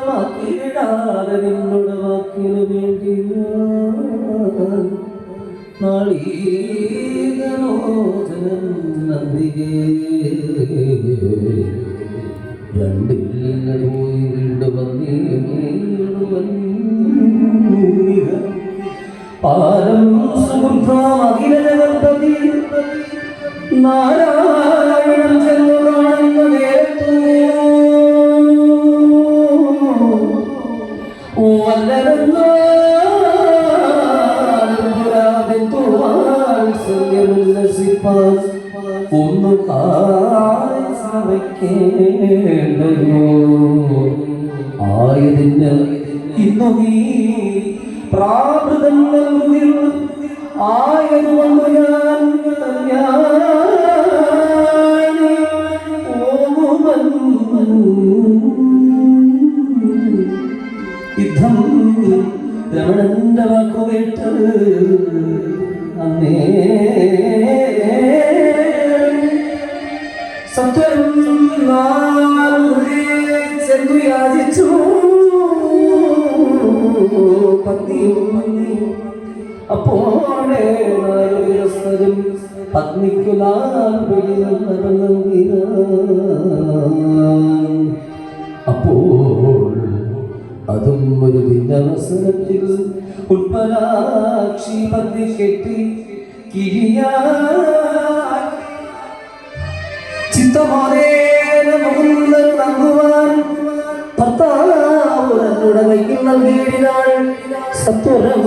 വ്യക്തമാക്കിയിടാതെ നിന്നോട് വാക്കിന് വേണ്ടി ഞാൻ നാളീകലോചനം നന്ദികേ. രണ്ടിൽ പോയി വീണ്ടും വന്നീടുവൻ പാരം ഒന്നു ആയതിന് ഇന്നു നീ പ്രാകൃതം നൽകുകിൽ ആയതുകൊണ്ട് ഞാൻ യുദ്ധം രമണന്റെ വാക്കുകേട്ട് അന്നേ സത്യം ചെന്നു യാചിച്ചു. പത്നിയും അപ്പോഴേ നാലുവിരസ്തരും പത്നിക്കു അപ്പോൾ അതും ഒരു ദിനവസരത്തിൽ ഉൽപ്പലാക്ഷി പന്തി കെട്ടി കിഴിയ ചിത്തമാനേന മുകുന്ദൻ നൽകുവാൻ ഭർത്താവ് തന്നുടെ കയ്യിൽ സത്വരം